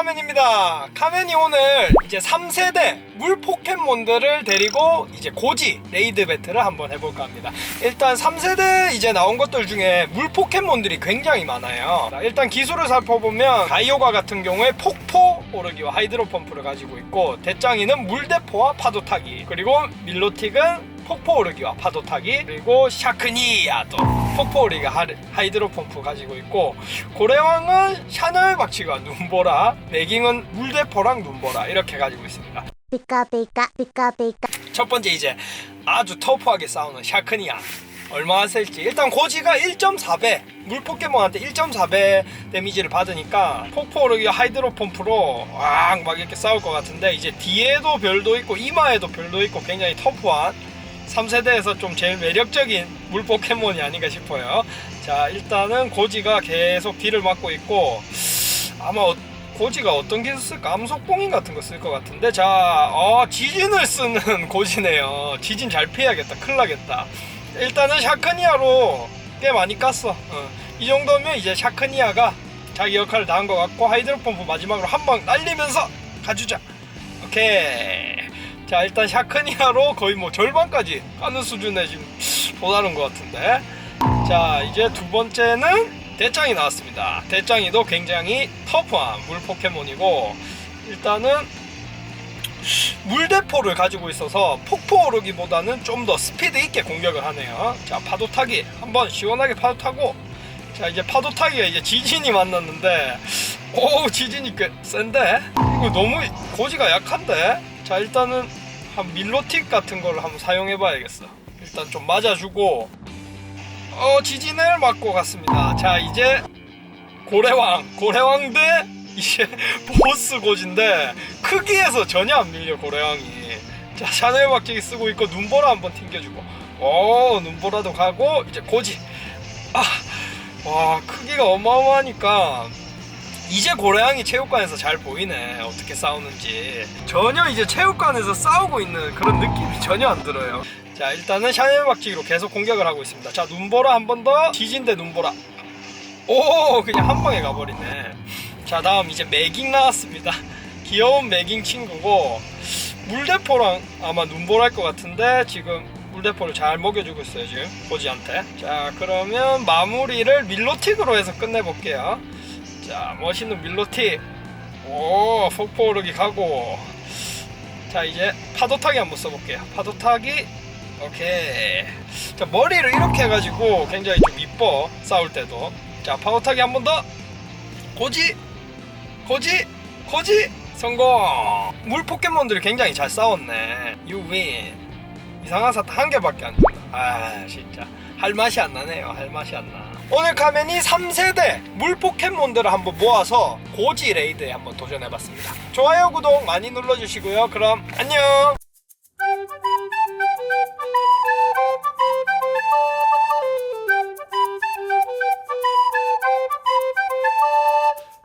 카멘입니다. 카멘이 오늘 이제 3세대 물 포켓몬들을 데리고 이제 고지 레이드 배틀을 한번 해볼까 합니다. 일단 3세대 이제 나온 것들 중에 물 포켓몬들이 굉장히 많아요. 자, 일단 기술을 살펴보면 가이오가 같은 경우에 폭포 오르기와 하이드로 펌프를 가지고 있고 대짱이는 물대포와 파도 타기 그리고 밀로틱은 폭포 오르기와 파도 타기 그리고 샤크니아도 폭포 오르기가 하- 하이드로 펌프 가지고 있고 고래왕은 샤넬 박치가 눈보라 매깅은 물대포랑 눈보라 이렇게 가지고 있습니다. 피카 피카 첫 번째 이제 아주 터프하게 싸우는 샤크니아. 얼마나 셀지. 일단 고지가 1.4배. 물 포켓몬한테 1.4배 데미지를 받으니까 폭포 오르기 하이드로 펌프로 왕막 이렇게 싸울 것 같은데 이제 뒤에도 별도 있고 이마에도 별도 있고 굉장히 터프한 3세대에서 좀 제일 매력적인 물 포켓몬이 아닌가 싶어요. 자 일단은 고지가 계속 뒤를 막고 있고 아마 어- 고지가 어떤 기술 쓸까? 암속봉인 같은 거 쓸 것 같은데 자 어, 지진을 쓰는 고지네요. 지진 잘 피해야겠다. 큰일 나겠다. 일단은 샤크니아로 꽤 많이 깠어. 어. 이 정도면 이제 샤크니아가 자기 역할을 다한 것 같고 하이드로 펌프 마지막으로 한 방 날리면서 가주자. 오케이 자 일단 샤크니아로 거의 뭐 절반까지 까는 수준에 지금 도다른 것 같은데. 자 이제 두 번째는 대짱이 나왔습니다. 대짱이도 굉장히 터프한 물 포켓몬이고 일단은 물대포를 가지고 있어서 폭포 오르기보다는 좀 더 스피드 있게 공격을 하네요. 자 파도 타기. 한번 시원하게 파도 타고. 자 이제 파도 타기가 이제 지진이 만났는데 오 지진이 꽤 센데? 이거 너무 고지가 약한데? 자 일단은 한 밀로틱 같은 걸 한번 사용해 봐야겠어. 일단 좀 맞아주고. 어 지진을 맞고 갔습니다. 자 이제 고래왕 고래왕 대 이제 보스 고지인데 크기에서 전혀 안 밀려 고래왕이. 자 샤넬 박치기 쓰고 있고 눈보라 한번 튕겨주고. 오 눈보라도 가고 이제 고지. 아와 크기가 어마어마하니까 이제 고래양이 체육관에서 잘 보이네. 어떻게 싸우는지. 전혀 이제 체육관에서 싸우고 있는 그런 느낌이 전혀 안 들어요. 자 일단은 샤넬 박치기로 계속 공격을 하고 있습니다. 자 눈보라 한 번 더. 지진대 눈보라. 오 그냥 한 방에 가버리네. 자 다음 이제 매깅 나왔습니다. 귀여운 매깅 친구고 물대포랑 아마 눈보라일 것 같은데 지금 물대포를 잘 먹여주고 있어요 지금. 고지한테. 자 그러면 마무리를 밀로틱으로 해서 끝내볼게요 자 멋있는 밀로틱 오 폭포 오르기 가고. 자 이제 파도 타기 한번 써볼게요. 파도 타기. 오케이. 자 머리를 이렇게 해가지고 굉장히 좀 이뻐 싸울 때도. 자 파도 타기 한 번 더. 고지. 고지. 고지. 성공. 물 포켓몬들이 굉장히 잘 싸웠네. 유윈 이상한 사탕 한 개밖에 안 된다. 아 진짜 할 맛이 안 나네요. 할 맛이 안 나. 오늘 카멘이 3세대 물 포켓몬들을 한번 모아서 고지 레이드에 한번 도전해봤습니다. 좋아요 구독 많이 눌러주시고요. 그럼 안녕